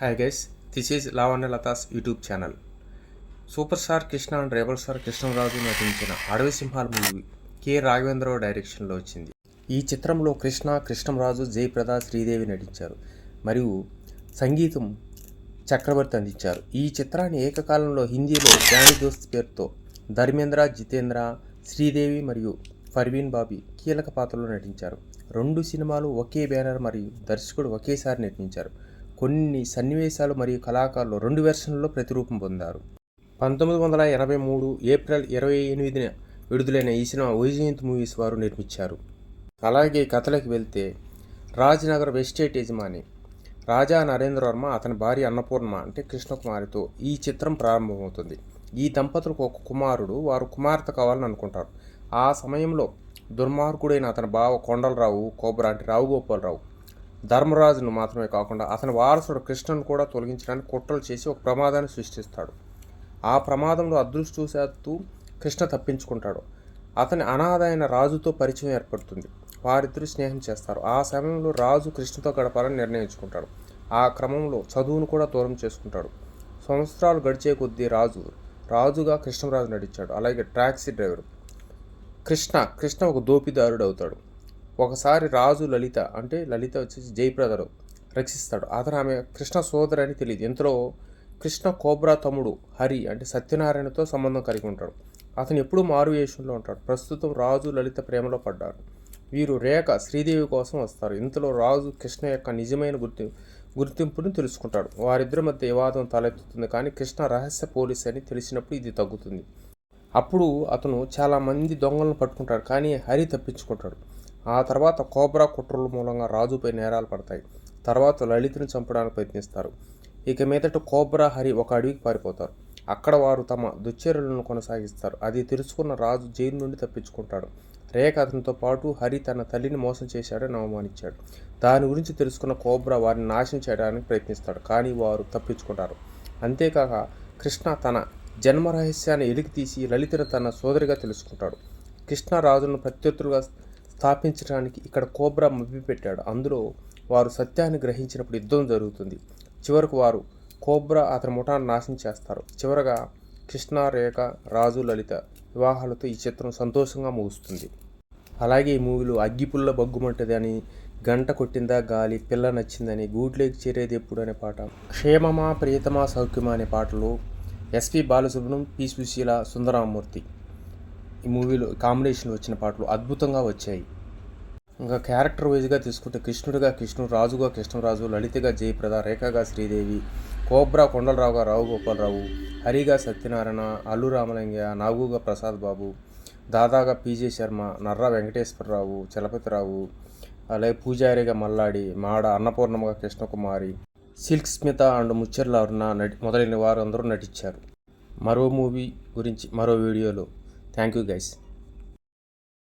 Hi guys this is Lavanya Latha's YouTube channel super star Krishna and rebel star Krishnaraju నటించిన అడవి సింహాల movie K. Raghavendra Rao డైరెక్షన్లో వచ్చింది. ఈ చిత్రంలో కృష్ణ కృష్ణరాజు జయప్రద శ్రీదేవి నటించారు. మరియు సంగీతం చక్రవర్తి అందించారు. ఈ చిత్రాన్ని ఏకకాలంలో హిందీలో జానీ దోస్త్ పేరుతో ధర్మేంద్ర జితేంద్ర శ్రీదేవి మరియు ఫర్వీన్ బాబీ కీలక పాత్రలో నటించారు. రెండు సినిమాలు ఒకే బ్యానర్ మరియు దర్శకుడు ఒకేసారి నటించారు. కొన్ని సన్నివేశాలు మరియు కళాకారులు రెండు వెర్షన్లలో ప్రతిరూపం పొందారు. పంతొమ్మిది వందల ఎనభై మూడు ఏప్రిల్ ఇరవై ఎనిమిదిన విడుదలైన ఈ సినిమా వైజయంత్ మూవీస్ వారు నిర్మించారు. అలాగే కథలకు వెళ్తే రాజ్నగర్ వెస్టేట్ యజమాని రాజా నరేంద్ర వర్మ అతని భార్య అన్నపూర్ణ అంటే కృష్ణకుమారితో ఈ చిత్రం ప్రారంభమవుతుంది. ఈ దంపతులకు ఒక కుమారుడు వారు కుమార్తె కావాలని అనుకుంటారు. ఆ సమయంలో దుర్మార్గుడైన అతని బావ కొండలరావు కోబ్రా అంటే రావు గోపాలరావు ధర్మరాజును మాత్రమే కాకుండా అతని వారసుడు కృష్ణను కూడా తొలగించడానికి కుట్రలు చేసి ఒక ప్రమాదాన్ని సృష్టిస్తాడు. ఆ ప్రమాదంలో అదృష్టవశాత్తు కృష్ణ తప్పించుకుంటాడు. అతని అనాథ అయిన రాజుతో పరిచయం ఏర్పడుతుంది. వారిద్దరూ స్నేహం చేస్తారు. ఆ సమయంలో రాజు కృష్ణతో గడపాలని నిర్ణయించుకుంటాడు. ఆ క్రమంలో చదువును కూడా దూరం చేసుకుంటాడు. సంవత్సరాలు గడిచే కొద్దీ రాజు రాజుగా కృష్ణరాజు నటించాడు. అలాగే టాక్సీ డ్రైవర్ కృష్ణ కృష్ణ ఒక దోపిదారుడు అవుతాడు ఒకసారి రాజు లలిత అంటే లలిత వచ్చేసి జయప్రదను రక్షిస్తాడు. అతను ఆమె కృష్ణ సోదరి అని తెలియదు. ఇంతలో కృష్ణ కోబ్రా తమ్ముడు హరి అంటే సత్యనారాయణతో సంబంధం కలిగి ఉంటాడు. అతను ఎప్పుడూ మారు వేషంలో ఉంటాడు. ప్రస్తుతం రాజు లలిత ప్రేమలో పడ్డారు. వీరు రేఖ శ్రీదేవి కోసం వస్తారు. ఇంతలో రాజు కృష్ణ యొక్క నిజమైన గుర్తి గుర్తింపును తెలుసుకుంటాడు. వారిద్దరి మధ్య వివాదం తలెత్తుతుంది. కానీ కృష్ణ రహస్య పోలీస్ అని తెలిసినప్పుడు ఇది తగ్గుతుంది. అప్పుడు అతను చాలామంది దొంగలను పట్టుకుంటాడు. కానీ హరి తప్పించుకుంటాడు. ఆ తర్వాత కోబ్రా కుట్రల మూలంగా రాజుపై నేరాలు పడతాయి. తర్వాత లలితను చంపడానికి ప్రయత్నిస్తారు. ఇక మీదట కోబ్రా హరి ఒక అడవికి పారిపోతారు. అక్కడ వారు తమ దుశ్చర్యలను కొనసాగిస్తారు. అది తెలుసుకున్న రాజు జైలు నుండి తప్పించుకుంటాడు. రేఖ అతనితో పాటు హరి తన తల్లిని మోసం చేశాడని అవమానించాడు. దాని గురించి తెలుసుకున్న కోబ్రా వారిని నాశనం చేయడానికి ప్రయత్నిస్తాడు. కానీ వారు తప్పించుకుంటారు. అంతేకాక కృష్ణ తన జన్మ రహస్యాన్ని ఎలికి తీసి లలితను తన సోదరిగా తెలుసుకుంటాడు. కృష్ణ రాజును ప్రత్యర్థులుగా స్థాపించడానికి ఇక్కడ కోబ్రా మభ్యపెట్టాడు అందులో వారు సత్యాన్ని గ్రహించినప్పుడు యుద్ధం జరుగుతుంది. చివరకు వారు కోబ్రా అతని ముఠాన్ని నాశనం చేస్తారు. చివరగా కృష్ణ రేఖ రాజు లలిత వివాహాలతో ఈ చిత్రం సంతోషంగా ముగుస్తుంది. అలాగే ఈ మూవీలో అగ్గిపుల్ల బగ్గుమంటది అని గంట కొట్టిందా గాలి పిల్ల నచ్చిందని గూట్లోకి చేరేది ఎప్పుడు అనే పాట క్షేమమా ప్రియతమా సౌఖ్యమా అనే పాటలు ఎస్పి బాలసుబ్రహ్మణ్యం పి. సుశీల సుందరామూర్తి ఈ మూవీలో కాంబినేషన్లో వచ్చిన పాటలు అద్భుతంగా వచ్చాయి. ఇంకా క్యారెక్టర్ వైజ్గా తీసుకుంటే కృష్ణుడిగా కృష్ణుడు రాజుగా కృష్ణరాజు లలితగా జయప్రద రేఖగా శ్రీదేవి కోబ్రా కొండలరావుగా రావు గోపాలరావు హరిగా సత్యనారాయణ అల్లు రామలింగ నాగుగా ప్రసాద్ బాబు దాదాగా పీజే శర్మ నర్రా వెంకటేశ్వరరావు చలపతిరావు అలాగే పూజారిగా మల్లాడి మాడ అన్నపూర్ణమ్మగా కృష్ణకుమారి సిల్క్ స్మిత అండ్ ముచ్చర్ల అరుణ నటి మొదలైన వారు అందరూ నటించారు. మరో మూవీ గురించి మరో వీడియోలో. Thank you guys.